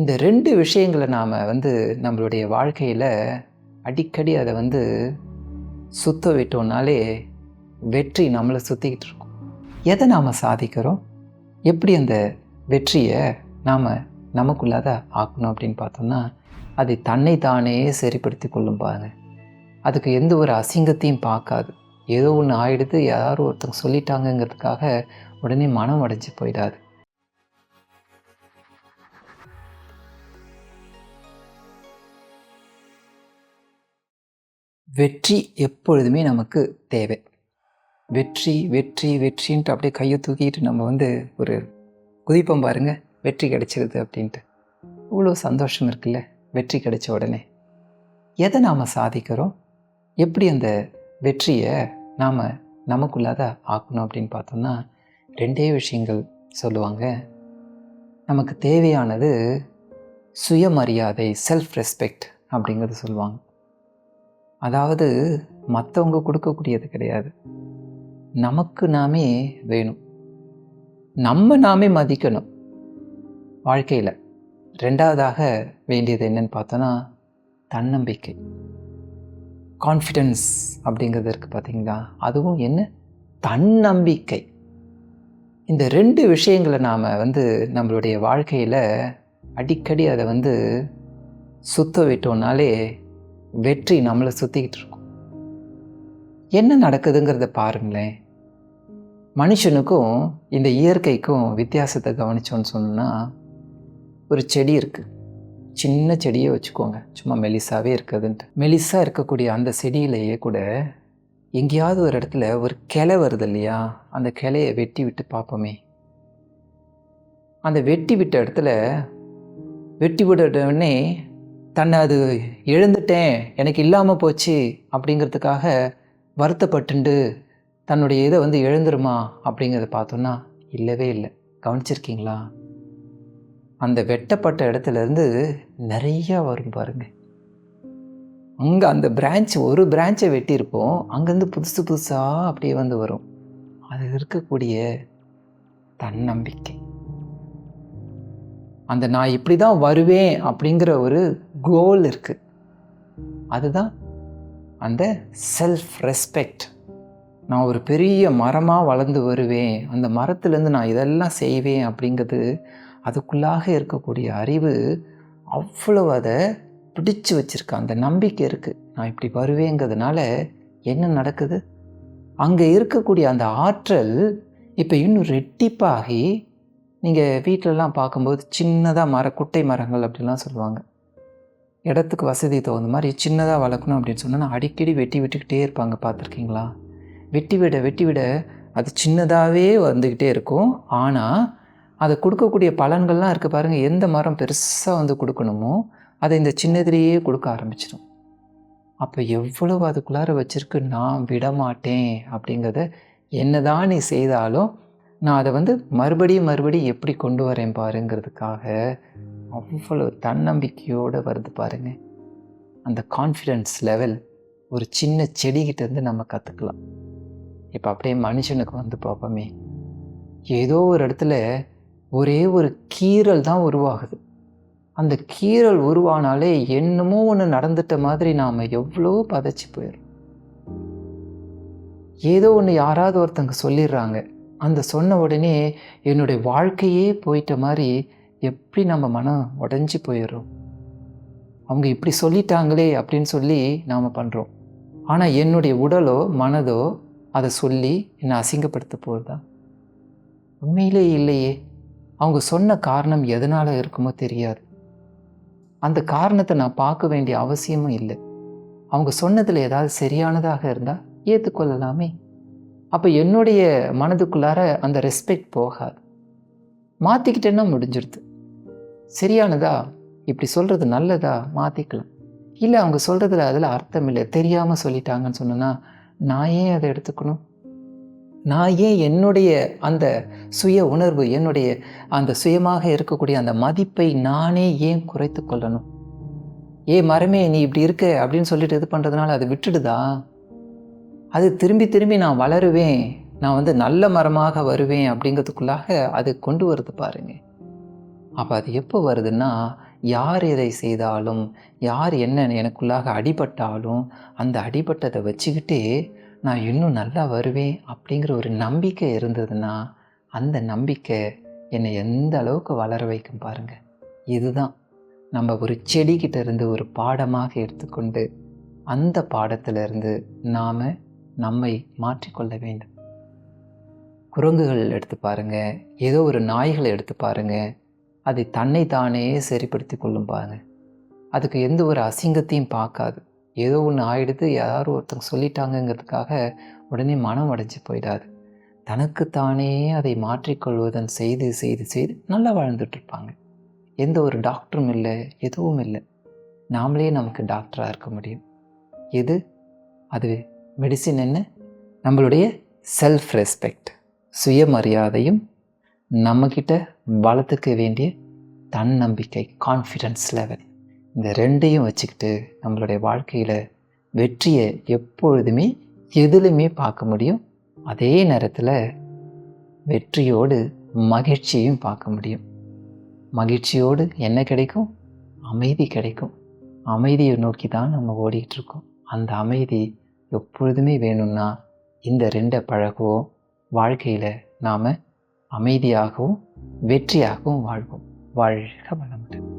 இந்த ரெண்டு விஷயங்களை நாம் வந்து நம்மளுடைய வாழ்க்கையில் அடிக்கடி அதை வந்து சுத்த விட்டோம்னாலே வெற்றி நம்மளை சுற்றிக்கிட்டு இருக்கும். எதை நாம் சாதிக்கிறோம்? எப்படி அந்த வெற்றியை நாம் நமக்குள்ளாத ஆக்கணும் அப்படின்னு பார்த்தோம்னா அது தன்னை தானே சரிப்படுத்தி கொள்ளும் பாருங்க. அதுக்கு எந்த ஒரு அசிங்கத்தையும் பார்க்காது. ஏதோ ஒன்று ஆயிடுது யாரும் ஒருத்தங்க சொல்லிட்டாங்கங்கிறதுக்காக உடனே மனம் அடைஞ்சு போயிடாது. வெற்றி எப்பொழுதுமே நமக்கு தேவை. வெற்றி வெற்றி வெற்றின்ட்டு அப்படியே கையை தூக்கிட்டு நம்ம வந்து ஒரு குதிப்போம் பாருங்க வெற்றி கிடைச்சிருது அப்படின்ட்டு. இவ்வளோ சந்தோஷம் இருக்குல்ல வெற்றி கிடைச்ச உடனே. எதை நாம் சாதிக்கிறோம்? எப்படி அந்த வெற்றியை நாம் நமக்குள்ளாத ஆக்கணும் அப்படின்னு பார்த்தோம்னா ரெண்டே விஷயங்கள் சொல்லுவாங்க. நமக்கு தேவையானது சுயமரியாதை செல்ஃப் ரெஸ்பெக்ட் அப்படிங்கிறது சொல்லுவாங்க. அதாவது மற்றவங்க கொடுக்கக்கூடியது கிடையாது. நமக்கு நாமே வேணும். நம்ம நாமே மதிக்கணும். வாழ்க்கையில் ரெண்டாவதாக வேண்டியது என்னன்னு பார்த்தோன்னா தன்னம்பிக்கை. கான்ஃபிடென்ஸ் அப்படிங்கிறது இருக்குது பார்த்தீங்களா? அதுவும் என்ன? தன்னம்பிக்கை. இந்த ரெண்டு விஷயங்களை நாம் வந்து நம்மளுடைய வாழ்க்கையில் அடிக்கடி அதை வந்து சுத்த விட்டோம்னாலே வெற்றி நம்மளை சுற்றிக்கிட்டு இருக்கும். என்ன நடக்குதுங்கிறத பாருங்களேன். மனுஷனுக்கும் இந்த இயற்கைக்கும் வித்தியாசத்தை கவனிச்சோன்னு சொன்னால் ஒரு செடி இருக்குது சின்ன செடியை வச்சுக்கோங்க. சும்மா மெலிசாவே இருக்குதுன்ட்டு. மெலிசாக இருக்கக்கூடிய அந்த செடியிலேயே கூட எங்கேயாவது ஒரு இடத்துல ஒரு கிளை வருது இல்லையா? அந்த கிளையை வெட்டி விட்டு பார்ப்போமே. அந்த வெட்டி விட்ட இடத்துல வெட்டி விட உடனே தன்னை அது எழுந்துட்டேன் எனக்கு இல்லாமல் போச்சு அப்படிங்கிறதுக்காக வருத்தப்பட்டுண்டு தன்னுடைய இதை வந்து எழுந்துருமா அப்படிங்கிறத பார்த்தோன்னா இல்லவே இல்லை. கவனிச்சிருக்கீங்களா? அந்த வெட்டப்பட்ட இடத்துலேருந்து நிறையா வரும் பாருங்கள் அங்கே அந்த பிரான்ச் ஒரு பிரான்ச்சை வெட்டியிருப்போம். அங்கேருந்து புதுசு புதுசாக அப்படியே வந்து வரும். அது இருக்கக்கூடிய தன்னம்பிக்கை. அந்த நான் இப்படி தான் வருவேன் அப்படிங்கிற ஒரு கோல் இருக்குது அதுதான் அந்த செல்ஃப் ரெஸ்பெக்ட் நான் ஒரு பெரிய மரமாக வளர்ந்து வருவேன். அந்த மரத்துலேருந்து நான் இதெல்லாம் செய்வேன் அப்படிங்கிறது அதுக்குள்ளாக இருக்கக்கூடிய அறிவு அவ்வளவு அதை பிடிச்சு வச்சுருக்கு. அந்த நம்பிக்கை இருக்குது நான் இப்படி வருவேங்கிறதுனால என்ன நடக்குது? அங்கே இருக்கக்கூடிய அந்த ஆற்றல் இப்போ இன்னும் ரெட்டிப்பாகி நீங்கள் வீட்டிலலாம் பார்க்கும்போது சின்னதாக மர குட்டை மரங்கள் அப்படிலாம் சொல்லுவாங்க. இடத்துக்கு வசதி தகுந்த மாதிரி சின்னதாக வளர்க்கணும் அப்படின்னு சொன்னால் அடிக்கடி வெட்டி விட்டுக்கிட்டே இருப்பாங்க. பார்த்துருக்கீங்களா? வெட்டி விட வெட்டி விட அது சின்னதாகவே வந்துக்கிட்டே இருக்கும். ஆனால் அதை கொடுக்கக்கூடிய பலன்கள்லாம் இருக்குது பாருங்கள் எந்த மரம் பெருசாக வந்து கொடுக்கணுமோ அதை இந்த சின்னதுலேயே கொடுக்க ஆரம்பிச்சிடும். அப்போ எவ்வளவு அதுக்குள்ளார வச்சிருக்கு? நான் விடமாட்டேன் அப்படிங்கிறத என்னதான் நீ செய்தாலும் நான் அதை வந்து மறுபடியும் மறுபடியும் எப்படி கொண்டு வரேன் பாருங்கிறதுக்காக அவ்வளோ தன்னம்பிக்கையோடு வருது பாருங்க. அந்த கான்ஃபிடென்ஸ் லெவல் ஒரு சின்ன செடிகிட்டேருந்து நம்ம கற்றுக்கலாம் இப்போ அப்படியே மனுஷனுக்கு வந்து பார்ப்போமே. ஏதோ ஒரு இடத்துல ஒரே ஒரு கீறல் தான் உருவாகுது. அந்த கீறல் உருவானாலே என்னமோ ஒன்று நடந்துட்ட மாதிரி நாம் எவ்வளோ பதச்சி போயிடும் ஏதோ ஒன்று யாராவது ஒருத்தங்க சொல்லிடுறாங்க. அந்த சொன்ன உடனே என்னுடைய வாழ்க்கையே போயிட்ட மாதிரி எப்படி நம்ம மனம் உடஞ்சி போயிடுறோம் அவங்க இப்படி சொல்லிட்டாங்களே அப்படின்னு சொல்லி நாம் பண்ணுறோம் ஆனால் என்னுடைய உடலோ மனதோ அதை சொல்லி என்னை அசிங்கப்படுத்த போகுதா? உண்மையிலே இல்லையே. அவங்க சொன்ன காரணம் எதனால் இருக்குமோ தெரியாது. அந்த காரணத்தை நான் பார்க்க வேண்டிய அவசியமும் இல்லை. அவங்க சொன்னதில் ஏதாவது சரியானதாக இருந்தால் ஏற்றுக்கொள்ளலாமே அப்போ என்னுடைய மனதுக்குள்ளார அந்த ரெஸ்பெக்ட் போகாது. மாற்றிக்கிட்டேன்னா முடிஞ்சிருது. சரியானதா? இப்படி சொல்கிறது நல்லதா? மாற்றிக்கலாம் இல்லை அவங்க சொல்கிறதுல அதில் அர்த்தம் இல்லை. தெரியாமல் சொல்லிட்டாங்கன்னு சொன்னேன்னா நான் ஏன் அதை எடுத்துக்கணும்? நான் ஏன் என்னுடைய அந்த சுய உணர்வு என்னுடைய அந்த சுயமாக இருக்கக்கூடிய அந்த மதிப்பை நானே ஏன் குறைத்து கொள்ளணும்? ஏ மரமே நீ இப்படி இருக்க அப்படின்னு சொல்லிட்டு இது பண்ணுறதுனால அதை விட்டுடுதா? அது திரும்பி திரும்பி நான் வளருவேன் நான் வந்து நல்ல மரமாக வருவேன் அப்படிங்கிறதுக்குள்ளாக அது கொண்டு வருது பாருங்க. அப்போ அது எப்போ வருதுன்னா யார் எதை செய்தாலும் யார் என்ன எனக்குள்ளாக அடிபட்டாலும் அந்த அடிபட்டதை வச்சுக்கிட்டே நான் இன்னும் நல்லா வருவேன் அப்படிங்கிற ஒரு நம்பிக்கை இருந்ததுன்னா அந்த நம்பிக்கை என்னை எந்த அளவுக்கு வளர வைக்கும் பாருங்கள் இதுதான். நம்ம ஒரு செடிக்கிட்ட இருந்து ஒரு பாடமாக எடுத்துக்கொண்டு அந்த பாடத்திலிருந்து நாம் நம்மை மாற்றிக்கொள்ள வேண்டும். குரங்குகள் எடுத்து பாருங்கள் ஏதோ ஒரு நாய்களை எடுத்து பாருங்கள் அதை தன்னை தானே சரிப்படுத்தி கொள்ளும் பாருங்கள் அதுக்கு எந்த ஒரு அசிங்கத்தையும் பார்க்காது. ஏதோ ஒன்று ஆயிடுது யாரும் ஒருத்தங்க சொல்லிட்டாங்கங்கிறதுக்காக உடனே மனம் அடைஞ்சு போயிடாது. தனக்குத்தானே அதை மாற்றிக்கொள்வதன் செய்து செய்து செய்து நல்லா வாழ்ந்துட்டுருப்பாங்க எந்த ஒரு டாக்டரும் இல்லை எதுவும் இல்லை. நாமளே நமக்கு டாக்டராக இருக்க முடியும். எது? அதுவே மெடிசின் என்ன? நம்மளுடைய செல்ஃப் ரெஸ்பெக்ட் சுயமரியாதையும் நம்மக்கிட்ட வளர்த்துக்க வேண்டிய தன்னம்பிக்கை கான்ஃபிடென்ஸ் லெவல் இந்த ரெண்டையும் வச்சுக்கிட்டு நம்மளுடைய வாழ்க்கையில் வெற்றியை எப்பொழுதுமே எதுலையுமே பார்க்க முடியும். அதே நேரத்தில் வெற்றியோடு மகிழ்ச்சியும் பார்க்க முடியும். மகிழ்ச்சியோடு என்ன கிடைக்கும்? அமைதி கிடைக்கும். அமைதியை நோக்கி தான் நம்ம ஓடிக்கிட்டு இருக்கோம். அந்த அமைதி எப்பொழுதுமே வேணும்னா இந்த ரெண்டை பழகுவோம் வாழ்க்கையில் நாம் அமைதியாகவும் வெற்றியாகவும் வாழ்வோம். வாழ்க வளமுடன்.